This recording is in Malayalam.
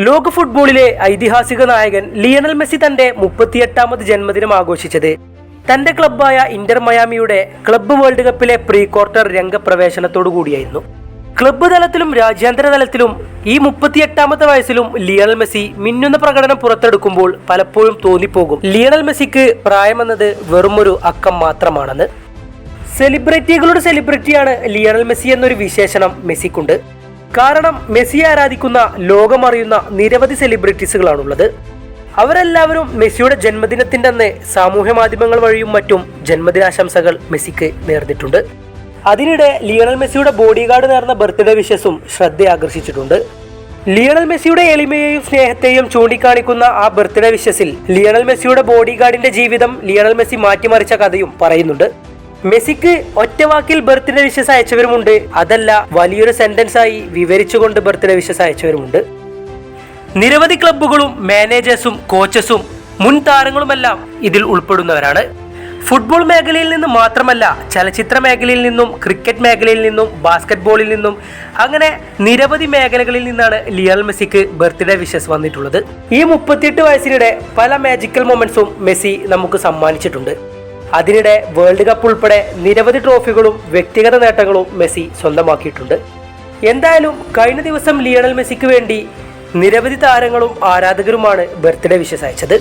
ലോക ഫുട്ബോളിലെ ഐതിഹാസിക നായകൻ ലിയണൽ മെസ്സി തന്റെ മുപ്പത്തിയെട്ടാമത് ജന്മദിനം ആഘോഷിച്ചത്. തന്റെ ക്ലബ്ബായ ഇന്റർ മയാമിയുടെ ക്ലബ്ബ് വേൾഡ് കപ്പിലെ പ്രീ ക്വാർട്ടർ രംഗപ്രവേശനത്തോടു കൂടിയായിരുന്നു. ക്ലബ്ബ് തലത്തിലും രാജ്യാന്തര തലത്തിലും ഈ മുപ്പത്തിയെട്ടാമത്തെ വയസ്സിലും ലിയണൽ മെസ്സി മിന്നുന്ന പ്രകടനം പുറത്തെടുക്കുമ്പോൾ പലപ്പോഴും തോന്നിപ്പോകും. ലിയണൽ മെസ്സിക്ക് പ്രായമെന്നത് വെറുമൊരു അക്കം മാത്രമാണെന്ന്. സെലിബ്രിറ്റികളുടെ സെലിബ്രിറ്റിയാണ് ലിയണൽ മെസ്സി എന്നൊരു വിശേഷണം മെസ്സിക്കുണ്ട്. കാരണം മെസ്സി ആരാധിക്കുന്ന ലോകമറിയുന്ന നിരവധി സെലിബ്രിറ്റീസുകളാണുള്ളത് അവരെല്ലാവരും മെസ്സിയുടെ ജന്മദിനത്തിന്റെ അന്ന് സാമൂഹ്യ മാധ്യമങ്ങൾ വഴിയും മറ്റും ജന്മദിനാശംസകൾ മെസ്സിക്ക് നേർന്നിട്ടുണ്ട്. അതിനിടെ ലിയണൽ മെസ്സിയുടെ ബോഡി ഗാർഡ് നേർന്ന ബർത്ത്ഡേ വിഷസും ശ്രദ്ധയാകർഷിച്ചിട്ടുണ്ട്. ലിയണൽ മെസ്സിയുടെ എളിമയെയും സ്നേഹത്തെയും ചൂണ്ടിക്കാണിക്കുന്ന ആ ബർത്ത്ഡേ വിഷസിൽ ലിയണൽ മെസ്സിയുടെ ബോഡി ഗാർഡിന്റെ ജീവിതം ലിയണൽ മെസ്സി മാറ്റിമറിച്ച കഥയും പറയുന്നുണ്ട്. മെസ്സിക്ക് ഒറ്റവാക്കിൽ ബർത്ത്ഡേ വിഷസ് അയച്ചവരുമുണ്ട് അതല്ല വലിയൊരു സെന്റൻസ് ആയി വിവരിച്ചുകൊണ്ട് ബർത്ത്ഡേ വിഷസ് അയച്ചവരുമുണ്ട് നിരവധി ക്ലബ്ബുകളും മാനേജേഴ്സും കോച്ചസും മുൻ താരങ്ങളുമെല്ലാം ഇതിൽ ഉൾപ്പെടുന്നവരാണ്. ഫുട്ബോൾ മേഖലയിൽ നിന്ന് മാത്രമല്ല ചലച്ചിത്ര മേഖലയിൽ നിന്നും ക്രിക്കറ്റ് മേഖലയിൽ നിന്നും ബാസ്കറ്റ്ബോളിൽ നിന്നും അങ്ങനെ നിരവധി മേഖലകളിൽ നിന്നാണ് ലിയൽ മെസ്സിക്ക് ബർത്ത്ഡേ വിഷസ് വന്നിട്ടുള്ളത്. ഈ മുപ്പത്തിയെട്ട് വയസ്സിനിടെ പല മാജിക്കൽ മൊമെന്റ്സും മെസ്സി നമുക്ക് സമ്മാനിച്ചിട്ടുണ്ട്. അതിനിടെ വേൾഡ് കപ്പ് ഉൾപ്പെടെ നിരവധി ട്രോഫികളും വ്യക്തിഗത നേട്ടങ്ങളും മെസ്സി സ്വന്തമാക്കിയിട്ടുണ്ട്. എന്തായാലും കഴിഞ്ഞ ദിവസം ലിയണൽ മെസ്സിക്ക് വേണ്ടി നിരവധി താരങ്ങളും ആരാധകരുമാണ് ബർത്ത്ഡേ വിഷസ് അയച്ചത്.